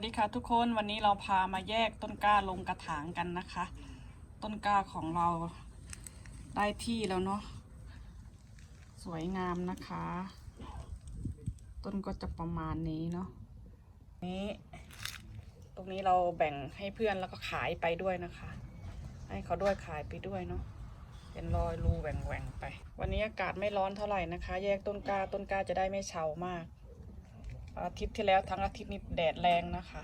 วัสดีค่ะทุกคนวันนี้เราพามาแยกต้นกล้าลงกระถางกันนะคะ ต้นกล้าของเราได้ที่แล้วเนาะสวยงามนะคะ ต้นก็จะประมาณนี้เนาะนี้ตรงนี้เราแบ่งให้เพื่อนแล้วก็ขายไปด้วยนะคะ ให้เขาด้วยขายไปด้วยเนาะเป็นรอยรูแหว่งๆไป วันนี้อากาศไม่ร้อนเท่าไหร่นะคะ แยกต้นกล้าต้นกล้าจะได้ไม่เฉามาก อาทิตย์ที่แล้วทั้งอาทิตย์นี้แดดแรงนะคะ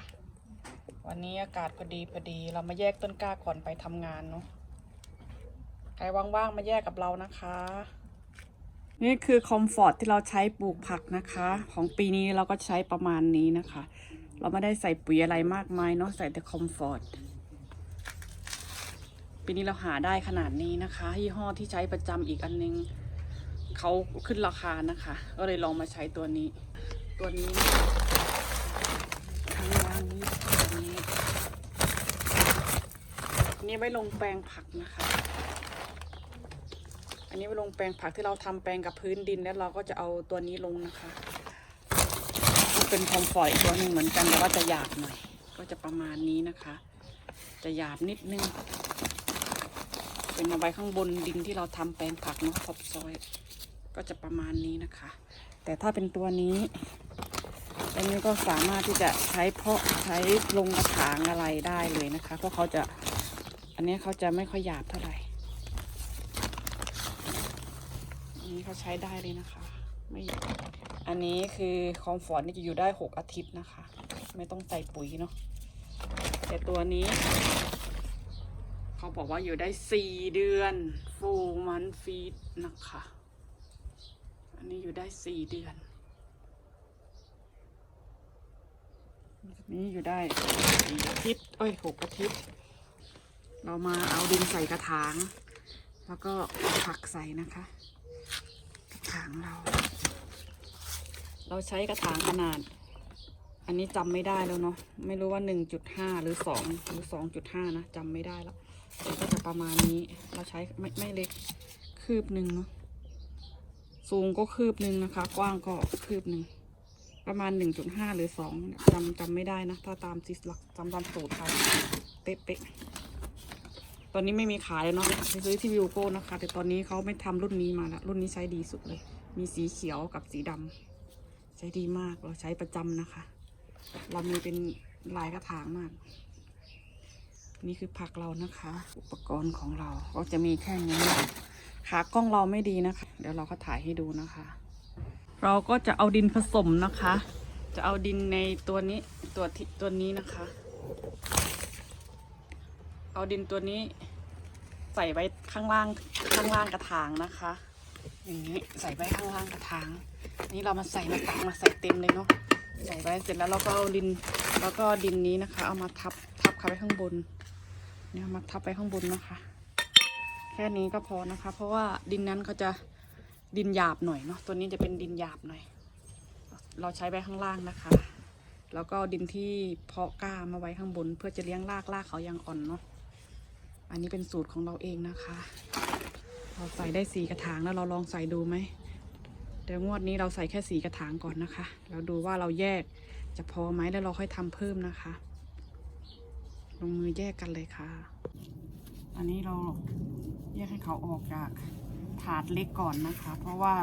วันนี้อากาศพอดีพอดี เรามาแยกต้นกล้าก่อนไปทำงานเนาะใครว่างๆมาแยกกับเรานะคะ นี่คือคอมฟอร์ตที่เราใช้ปลูกผักนะคะ ของปีนี้เราก็ใช้ประมาณนี้นะคะ เราไม่ได้ใส่ปุ๋ยอะไรมากมายเนาะใส่แต่คอมฟอร์ตปีนี้เราหาได้ขนาดนี้นะคะยี่ห้อที่ใช้ประจำอีกอันนึงเขาขึ้นราคานะคะ ก็เลยลองมาใช้ตัวนี้ ตัวนี้ข้างล่างนี้ตัวนี้ อันนี้ไว้ลงแปลงผักนะคะ อันนี้ไว้ลงแปลงผักที่เราทำแปลงกับพื้นดินแล้วเราก็จะเอาตัวนี้ลงนะคะ เป็นคอมฟอร์ตอีกตัวหนึ่งเหมือนกันแต่ว่าจะหยาบหน่อย ก็จะประมาณนี้นะคะ จะหยาบนิดนึง เป็นเอาไว้ข้างบนดินที่เราทำแปลงผักเนาะท็อปซอยก็จะประมาณนี้นะคะ แต่ถ้าเป็นตัวนี้ อันนี้ก็สามารถที่จะใช้เพาะใช้ลงกระถางอะไรได้เลยนะคะ เพราะเขาจะ อันนี้เขาจะไม่ค่อยหยาบเท่าไหร่ อันนี้เขาใช้ได้เลยนะคะ ไม่หยาบอันนี้คือคอมฟอร์ตนี่จะอยู่ได้หกอาทิตย์นะคะ ไม่ต้องใส่ปุ๋ยเนาะ แต่ตัวนี้ เขาบอกว่าอยู่ได้สี่เดือนฟูมันฟีดนะคะ อันนี้อยู่ได้สี่เดือน นี่อยู่ได้สี่อาทิตย์เอ้ยหกอาทิตย์ เรามาเอาดินใส่กระถาง แล้วก็เอาผักใส่นะคะ กระถางเรา เราใช้กระถางขนาด อันนี้จำไม่ได้แล้วเนาะไม่รู้ว่าหนึ่งจุดห้าหรือสองหรือสองจุดห้านะจำไม่ได้แล้วแต่ก็จะประมาณนี้เราใช้ไม่ไม่เล็กคืบหนึ่งเนาะสูงก็คืบหนึ่งนะคะ กว้างก็คืบหนึ่ง ประมาณหนึ่งจุดห้าหรือสองจำจำไม่ได้นะ ถ้าตามซิสลักจำตามสูตรเขาเป๊ะๆตอนนี้ไม่มีขายแล้วเนาะไปซื้อที่วิวโก้นะคะ แต่ตอนนี้เขาไม่ทำรุ่นนี้มาแล้ว รุ่นนี้ใช้ดีสุดเลย มีสีเขียวกับสีดำใช้ดีมากเราใช้ประจำนะคะ เรามีเป็นลายกระถางมาก นี่คือผักเรานะคะ อุปกรณ์ของเราก็จะมีแค่นี้ขากล้องเราไม่ดีนะคะ เดี๋ยวเราก็ถ่ายให้ดูนะคะ เราก็จะเอาดินผสมนะคะ จะเอาดินในตัวนี้ตัวที่ตัวนี้นะคะ เอาดินตัวนี้ใส่ไว้ข้างล่างข้างล่างกระถางนะคะ อย่างนี้ใส่ไว้ข้างล่างกระถาง นี่เรามาใส่มาตักมาใส่เต็มเลยเนาะใส่ไว้เสร็จแล้วเราก็เอาดินแล้วก็ดินนี้นะคะ เอามาทับทับเข้าไปข้างบนเนี่ยมาทับไปข้างบนนะคะ แค่นี้ก็พอนะคะ เพราะว่าดินนั้นเขาจะ ดินหยาบหน่อยเนาะตัวนี้จะเป็นดินหยาบหน่อย เราใช้ไว้ข้างล่างนะคะ แล้วก็ดินที่เพาะก้ามาไว้ข้างบน เพื่อจะเลี้ยงรากรากเขายังอ่อนเนาะอันนี้เป็นสูตรของเราเองนะคะ เราใส่ได้สี่กระถางแล้วเราลองใส่ดูไหมเดี๋ยวงวดนี้เราใส่แค่สีกระถางก่อนนะคะเราดูว่าเราแยกจะพอไหมแล้วเราค่อยทำเพิ่มนะคะ ลงมือแยกกันเลยค่ะ อันนี้เราแยกให้เขาออกจาก ถาดเล็กก่อนนะคะ เพราะว่า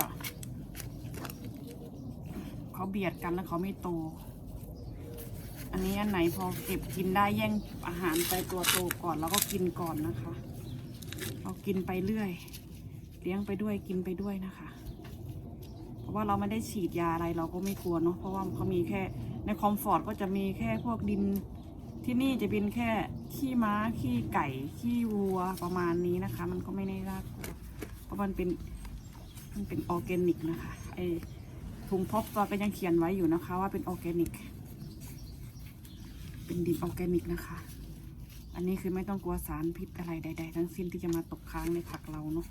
เขาเบียดกันแล้วเขาไม่โต อันนี้อันไหนพอเก็บกินได้แย่งอาหารไปตัวโตก่อนแล้วก็กินก่อนนะคะ เรากินไปเรื่อย เลี้ยงไปด้วยกินไปด้วยนะคะ เพราะว่าเราไม่ได้ฉีดยาอะไรเราก็ไม่กลัวเนาะเพราะว่าเขามีแค่ในคอมฟอร์ตก็จะมีแค่พวกดินที่นี่จะเป็นแค่ขี้ม้า ขี้ไก่ ขี้วัวประมาณนี้นะคะ มันก็ไม่ได้น่ากลัว ราะมันเป็นมันเป็นออร์แกนิกนะคะไอถุงพบตัวก็ยังเขียนไว้อยู่นะคะ ว่าเป็นออร์แกนิก เป็นดินออร์แกนิกนะคะ อันนี้คือไม่ต้องกลัวสารพิษอะไรใด ๆ ทั้งสิ้นที่จะมาตกค้างในผักเราเนาะ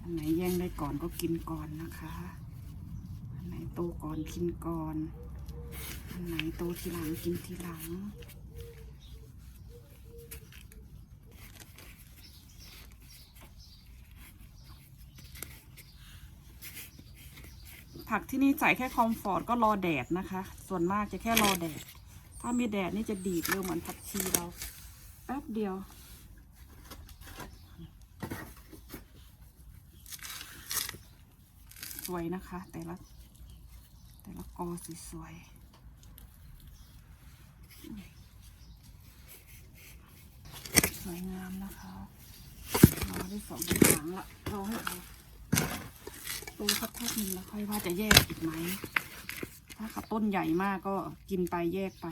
อันไหนแย่งได้ก่อนก็กินก่อนนะคะอันไหนโตก่อนกินก่อน อันไหนโตทีหลังกินทีหลัง ผักที่นี่ใส่แค่คอมฟอร์ตก็รอแดดนะคะ ส่วนมากจะแค่รอแดด ถ้ามีแดดนี่จะดีดเร็วเหมือนผักชีเราแป๊บเดียวสวยนะคะ แต่ละแต่ละกอสวยสวยงามนะคะรอได้สองกระถางละรอให้เขา โตสักพักหนึ่งแล้วค่อยว่าจะแยกอีกไหม ถ้าเขาต้นใหญ่มากก็กินไปแยกไป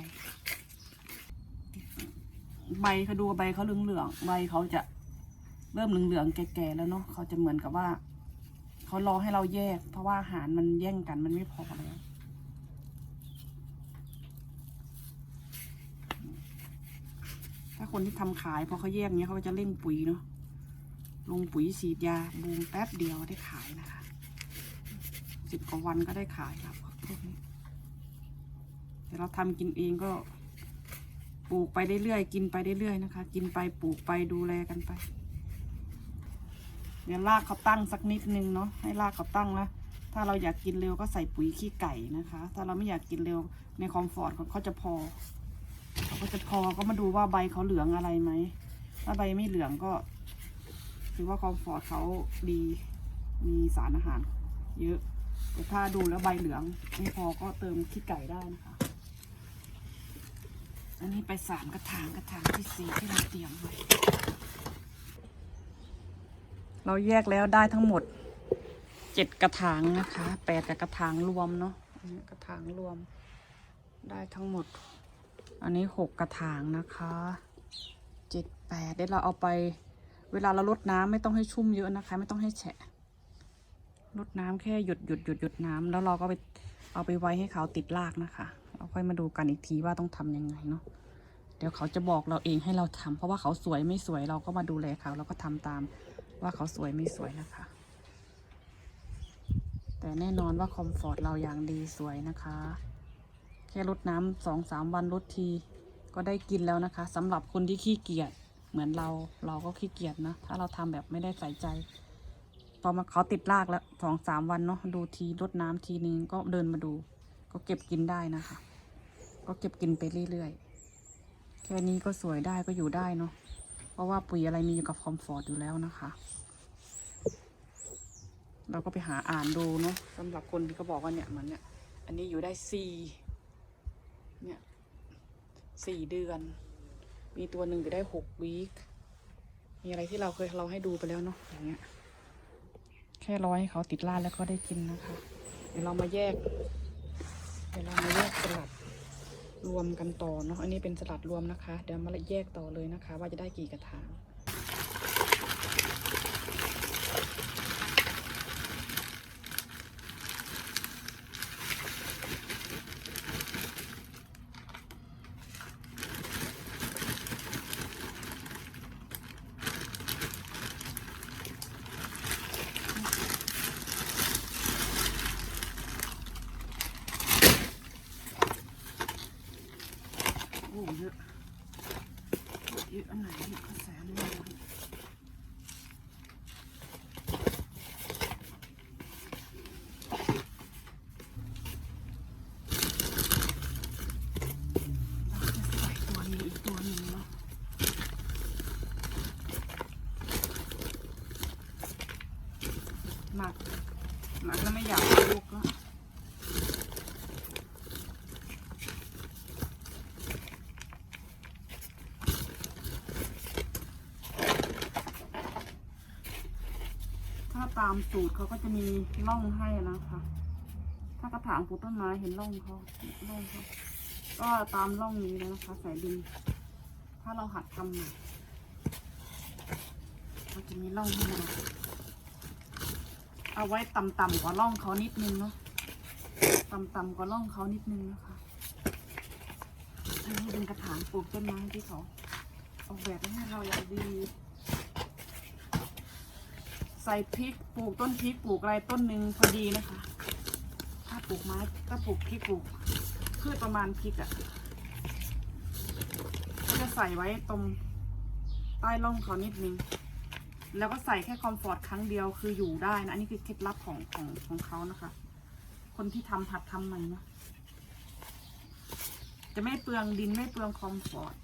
ใบเขาดูใบเขาเหลืองๆใบเขาจะเริ่มเหลืองๆแก่ๆแล้วเนาะเขาจะเหมือนกับว่าเขารอให้เราแยก เพราะว่าอาหารมันแย่งกันมันไม่พอแล้วถ้าคนที่ทำขายพอเขาแยกเนี้ยเขาจะเร่งปุ๋ยเนาะลงปุ๋ยฉีดยาบูมแป๊บเดียวได้ขายนะคะ สิบกว่าวันก็ได้ขายครับพวกนี้แต่เราทำกินเองก็ปลูกไปเรื่อยๆกินไปเรื่อยๆนะคะ กินไปปลูกไปดูแลกันไป เดี๋ยวรากเขาตั้งสักนิดนึงเนาะให้รากเขาตั้งแล้วถ้าเราอยากกินเร็วก็ใส่ปุ๋ยขี้ไก่นะคะ ถ้าเราไม่อยากกินเร็วในคอมฟอร์ตเขาจะพอเขาก็จะพอก็มาดูว่าใบเขาเหลืองอะไรไหม ถ้าใบไม่เหลืองก็ถือว่าคอมฟอร์ตเขาดี มีสารอาหารเยอะ แต่ถ้าดูแล้วใบเหลืองไม่พอก็เติมขี้ไก่ได้นะคะ อันนี้ไปสามกระถางกระถางที่สี่ที่เราเตรียมไว้เราแยกแล้วได้ทั้งหมดเจ็ดกระถางนะคะแปดกับกระถางรวมเนาะกระถางรวม ได้ทั้งหมด อันนี้หกกระถางนะคะเจ็ดแปดเดี๋ยวเราเอาไป เวลาเราลดน้ำไม่ต้องให้ชุ่มเยอะนะคะ ไม่ต้องให้แฉะ ลดน้ำแค่หยุดหยุดหยุดหยุดน้ำแล้วเราก็ไปเอาไปไว้ให้เขาติดรากนะคะ เราค่อยมาดูกันอีกทีว่าต้องทำยังไงเนาะเดี๋ยวเขาจะบอกเราเองให้เราทำเพราะว่าเขาสวยไม่สวยเราก็มาดูแลเขาเราก็ทำตามว่าเขาสวยไม่สวยนะคะ แต่แน่นอนว่าคอมฟอร์ตเราอย่างดีสวยนะคะ แค่ลดน้ำสองสามวันลดทีก็ได้กินแล้วนะคะสำหรับคนที่ขี้เกียจเหมือนเราเราก็ขี้เกียจนะ ถ้าเราทำแบบไม่ได้ใส่ใจ พอมาเขาติดรากแล้วสองสามวันเนาะดูทีลดน้ำทีนึงก็เดินมาดู ก็เก็บกินได้นะคะ ก็เก็บกินไปเรื่อยๆแค่นี้ก็สวยได้ก็อยู่ได้เนาะเพราะว่าปุ๋ยอะไรมีอยู่กับคอมฟอร์ตอยู่แล้วนะคะ เราก็ไปหาอ่านดูเนาะสำหรับคนที่เขาบอกว่าเนี่ยเหมือนเนี่ยอันนี้อยู่ได้สี่เนี่ยสี่เดือน มีตัวหนึ่งอยู่ได้หกวีคมีอะไรที่เราเคยเราให้ดูไปแล้วเนาะอย่างเงี้ย แค่ร้อยให้เขาติดล่าดแล้วก็ได้กินนะคะ เดี๋ยวเรามาแยก เดี๋ยวเรามาแยกสลัดรวมกันต่อเนาะ อันนี้เป็นสลัดรวมนะคะ เดี๋ยวมาแยกต่อเลยนะคะ ว่าจะได้กี่กระถาง โอ้เยอะเยอะอันไหนเยอะกระแสเลยเราจะใส่ตัวนี้อีกตัวหนึ่งเนาะหนักหนักแล้วไม่อยากลูกแล้ว ถ้าตามสูตรเขาก็จะมีร่องให้นะคะ ถ้ากระถางปลูกต้นไม้เห็นร่องเขาร่องเขาก็ตามร่องนี้เลยนะคะ ใส่ดิน ถ้าเราหัดทำใหม่ก็จะมีร่องให้เราเอาไว้ต่ำๆกว่าร่องเขานิดนึงเนาะต่ำๆกว่าร่องเขานิดนึงนะคะนนี้เป็นกระถางปลูกต้นไม้ที่เขาออกแบบให้เราอย่างดี ใส่พริกปลูกต้นพริกปลูกอะไรต้นหนึ่งพอดีนะคะ ถ้าปลูกไม้ถ้าปลูกพริกปลูกพืชประมาณพริกอะ่ะก็จะใส่ไว้ตรงใต้ร่องเขานิดนึงแล้วก็ใส่แค่คอมฟอร์ตครั้งเดียวคืออยู่ได้นะ อันนี้คือเคล็ดลับของของของเขานะคะ คนที่ทำผัดทำใหม่นะจะไม่เปลืองดินไม่เปลืองคอมฟอร์ต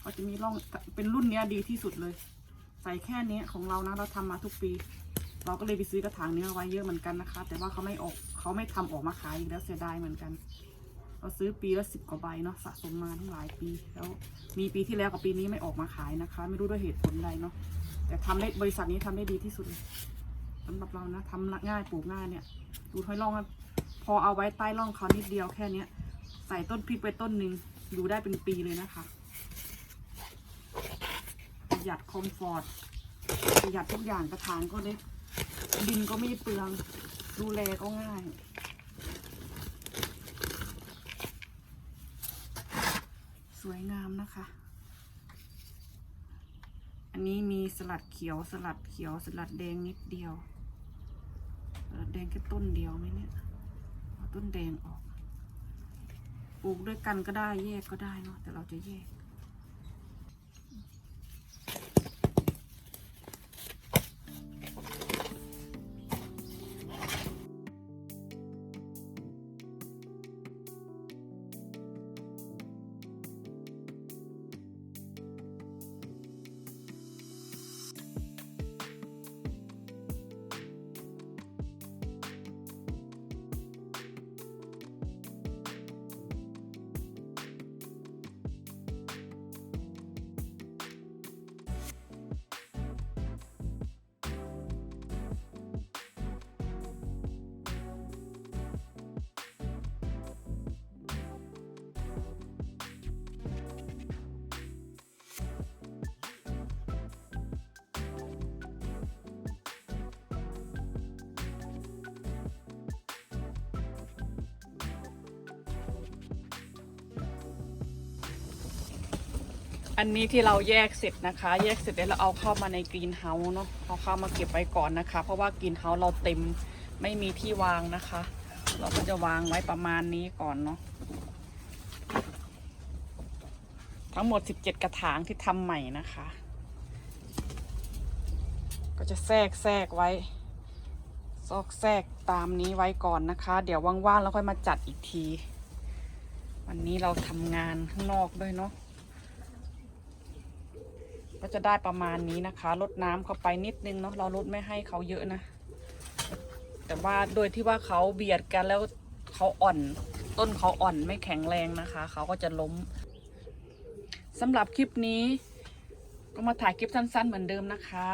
เขาจะมีร่องเป็นรุ่นเนี้ยดีที่สุดเลย ใส่แค่นี้ของเรานะเราทำมาทุกปี เราก็เลยไปซื้อกระถางเนี้ยไว้เยอะเหมือนกันนะคะ แต่ว่าเขาไม่ออกเขาไม่ทำออกมาขายอีกแล้วเสียดายเหมือนกัน เราซื้อปีละสิบกว่าใบเนาะสะสมมาทั้งหลายปี แล้วมีปีที่แล้วกับปีนี้ไม่ออกมาขายนะคะ ไม่รู้ด้วยเหตุผลใดเนาะแต่ทำได้บริษัทนี้ทำได้ดีที่สุดเลยสำหรับเรานะทำง่ายปลูกง่ายเนี่ย ดูท้อยร่องพอเอาไว้ใต้ร่องเขานิดเดียวแค่เนี้ย ใส่ต้นพริกไปต้นหนึ่งอยู่ได้เป็นปีเลยนะคะ หยัดคอมฟอร์ตประหยัดทุกอย่างกระถางก็เล็กดินก็ไม่เปลือง ดูแลก็ง่ายสวยงามนะคะ อันนี้มีสลัดเขียวสลัดเขียวสลัดแดงนิดเดียว สลัดแดงแค่ต้นเดียวไหมเนี่ยต้นแดงออก ปลูกด้วยกันก็ได้แยกก็ได้เนาะแต่เราจะแยก อันนี้ที่เราแยกเสร็จนะคะ แยกเสร็จแล้วเราเอาเข้ามาในกรีนเฮาส์เนาะเอาเข้ามาเก็บไว้ก่อนนะคะ เพราะว่ากรีนเฮาส์เราเต็มไม่มีที่วางนะคะ เราก็จะวางไว้ประมาณนี้ก่อนเนาะทั้งหมด 17 กระถางที่ทำใหม่นะคะ ก็จะแทรกแทรกไว้ซอกแทรกตามนี้ไว้ก่อนนะคะ เดี๋ยวว่างๆแล้วค่อยมาจัดอีกที วันนี้เราทำงานข้างนอกด้วยเนาะ ก็จะได้ประมาณนี้นะคะลดน้ำเข้าไปนิดนึงเนาะเราลดไม่ให้เขาเยอะนะ แต่ว่าโดยที่ว่าเขาเบียดกันแล้วเขาอ่อน ต้นเขาอ่อนไม่แข็งแรงนะคะ เขาก็จะล้มสำหรับคลิปนี้ ก็มาถ่ายคลิปสั้น ๆ เหมือนเดิมนะคะ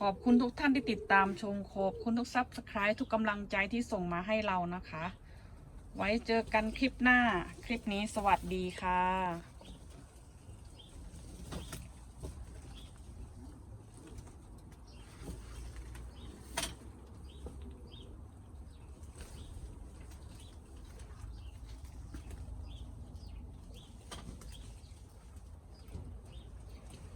ขอบคุณทุกท่านที่ติดตามชมขอบคุณทุกซับสไครต์ทุกกำลังใจที่ส่งมาให้เรานะคะ ไว้เจอกันคลิปหน้า คลิปนี้สวัสดีค่ะ